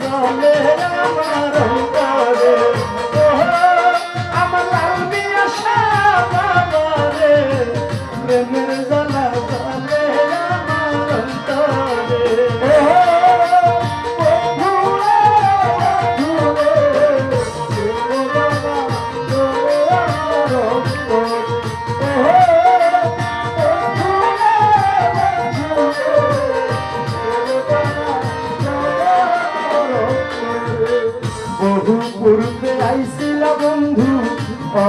জলে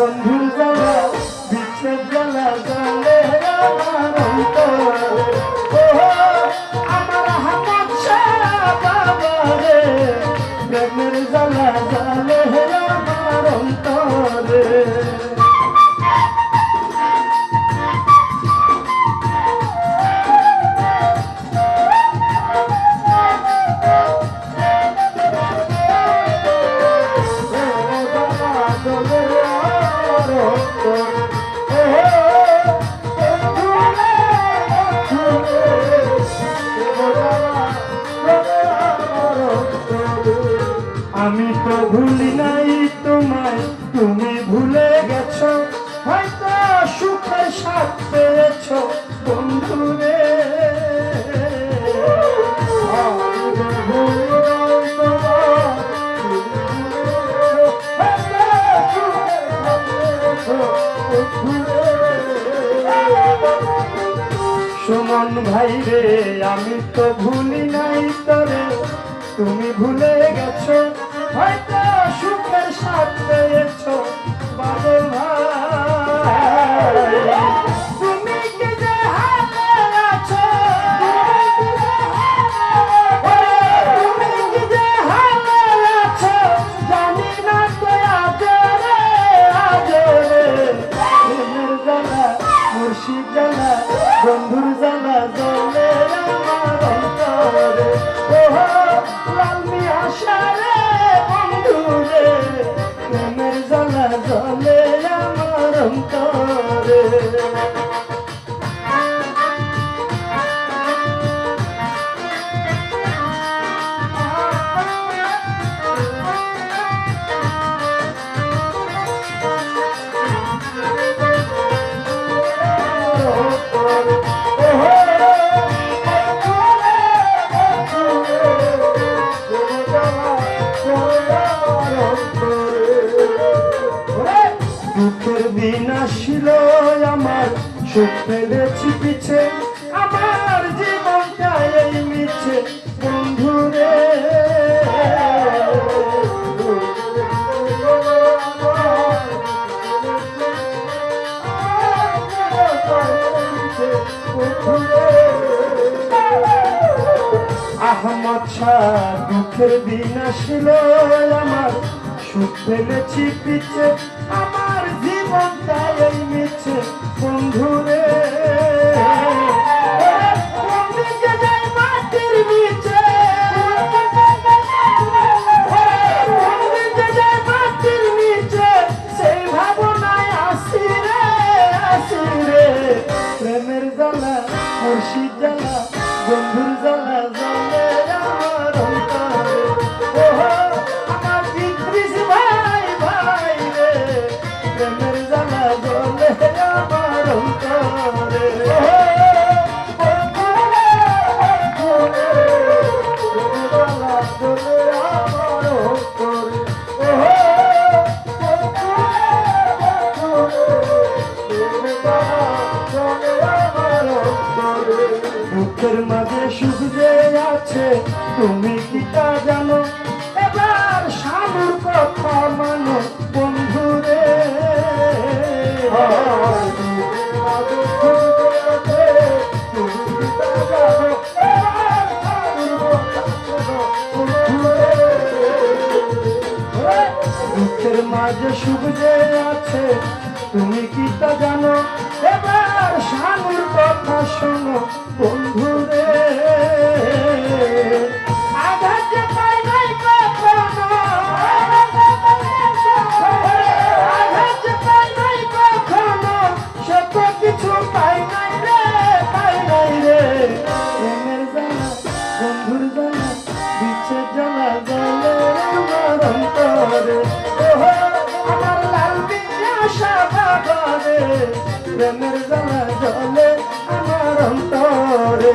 선 Música সুমন ভাই রে আমি তো ভুলি নাই তরে। তুমি ভুলে গেছো হয়তো সুখের সাথ দিন আসিল আমার, সুখ ফেলেছি পিছে। আমার জীবনটা এই মিছে, বন্ধুরে। আহমদ শাহ দুঃখের দিন আসিল আমার, সুখ ফেলেছি পিছে। আমার তাই মিছে বন্ধুরে দুঃখের মাঝে সুখ যে আছে। তুমি কি তা জানো? এবার স্বামীর কথা শোনো বন্ধুরে। আঘাত পাই প্রেমের জ্বালা জলে আমার অন্তরে।